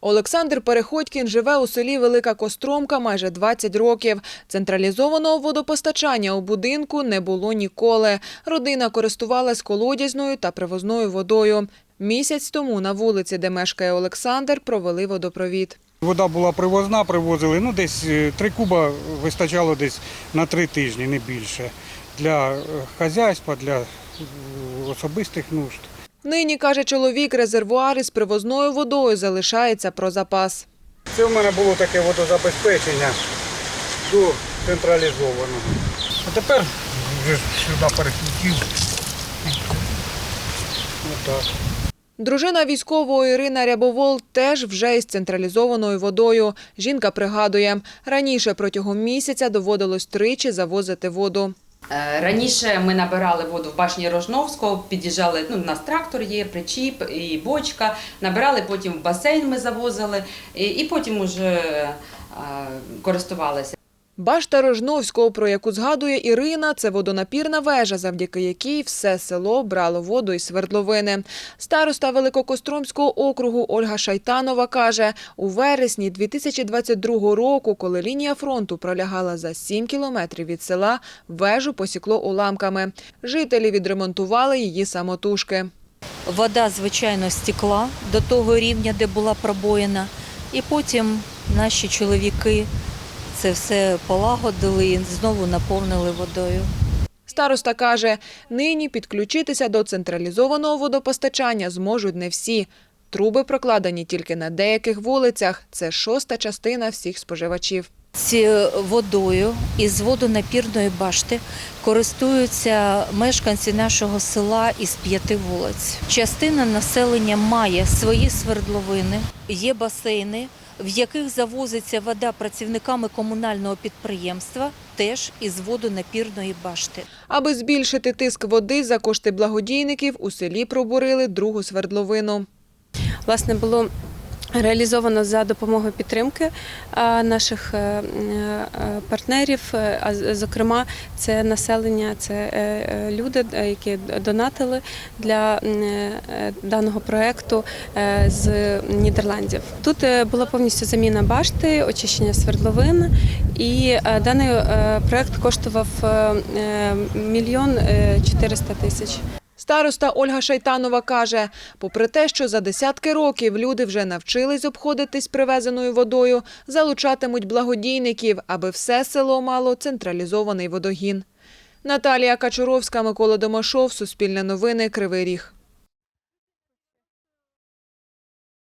Олександр Переходькін живе у селі Велика Костромка майже 20 років. Централізованого водопостачання у будинку не було ніколи. Родина користувалась колодязною та привозною водою. Місяць тому на вулиці, де мешкає Олександр, провели водопровід. Вода була привозна, привозили. Ну, десь е, три куба вистачало десь на три тижні, не більше. Для е, хазяйства, для е, особистих нужд. Нині, каже чоловік, резервуар із привозною водою залишається про запас. Це в мене було таке водозабезпечення до централізованого. А тепер вже сюди. Отак. Дружина військового Ірина Рябовол теж вже із централізованою водою. Жінка пригадує, раніше протягом місяця доводилось тричі завозити воду. Е, Раніше ми набирали воду в башні Рожновського, під'їжджали, ну, у нас трактор є, причіп і бочка. Набирали, потім в басейн ми завозили і, і потім уже е, користувалися. Башта Рожновського, про яку згадує Ірина, це водонапірна вежа, завдяки якій все село брало воду із свердловини. Староста Великокостромського округу Ольга Шайтанова каже, у вересні 2022 року, коли лінія фронту пролягала за 7 кілометрів від села, вежу посікло уламками. Жителі відремонтували її самотужки. Вода, звичайно, стекла до того рівня, де була пробоїна. І потім наші чоловіки це все полагодили і знову наповнили водою. Староста каже, нині підключитися до централізованого водопостачання зможуть не всі. Труби прокладені тільки на деяких вулицях. Це шоста частина всіх споживачів. Ці водою із водонапірної башти користуються мешканці нашого села із п'яти вулиць. Частина населення має свої свердловини, є басейни, в яких завозиться вода працівниками комунального підприємства, теж із водонапірної башти. Аби збільшити тиск води за кошти благодійників, у селі пробурили другу свердловину. власне було реалізовано за допомогою підтримки наших е, е, партнерів. е, А зокрема, це населення, це е, е, люди, е, які донатили для е, даного проекту е, з Нідерландів. Тут е, була повністю заміна башти, очищення свердловин, і е, даний е, проект коштував е, е, мільйон е, 400 тисяч. Староста Ольга Шайтанова каже, попри те, що за десятки років люди вже навчились обходитись привезеною водою, залучатимуть благодійників, аби все село мало централізований водогін. Наталія Качуровська, Микола Домашов, Суспільне новини, Кривий Ріг.